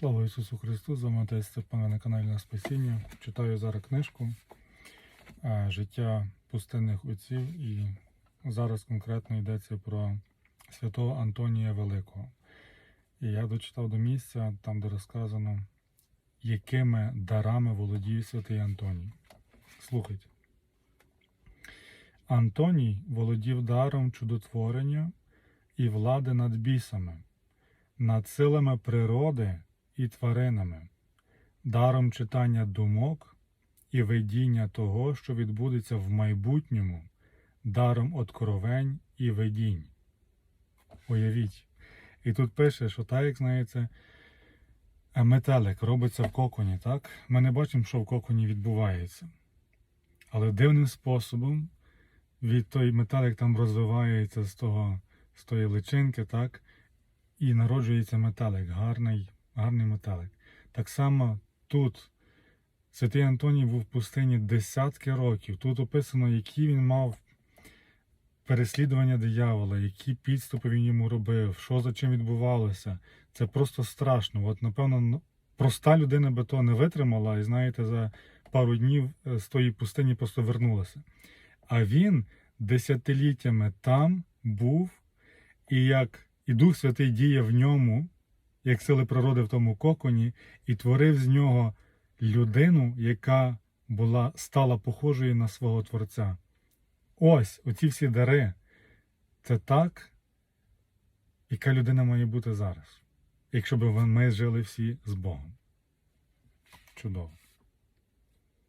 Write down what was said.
Слава Ісусу Христу! З вами отець Степан на каналі на Спасіння. Читаю зараз книжку е, Життя пустинних отців і зараз конкретно йдеться про святого Антонія Великого. І я дочитав до місця, там де розказано, якими дарами володіє святий Антоній. Слухайте. Антоній володів даром чудотворення і влади над бісами, над силами природи і тваринами, даром читання думок і видіння того, що відбудеться в майбутньому, даром откровень і видінь. Уявіть. І тут пише, що так, як знаєте, е, метелик робиться в коконі, так? Ми не бачимо, що в коконі відбувається. Але дивним способом від той метелик там розвивається з того, з тої личинки, так? І народжується метелик, гарний, гарний метелик. Так само тут Святий Антоній був в пустині десятки років. Тут описано, які він мав переслідування диявола, які підступи він йому робив, що за чим відбувалося. Це просто страшно. От, напевно, проста людина би то не витримала, і знаєте, за пару днів е, з тої пустині просто вернулася. А він десятиліттями там був, і як і Дух Святий діє в ньому, як сили природи в тому коконі, і творив з нього людину, яка була стала похожою на свого Творця. Ось оці всі дари. Це так, яка людина має бути зараз, якщо б ми жили всі з Богом. Чудово.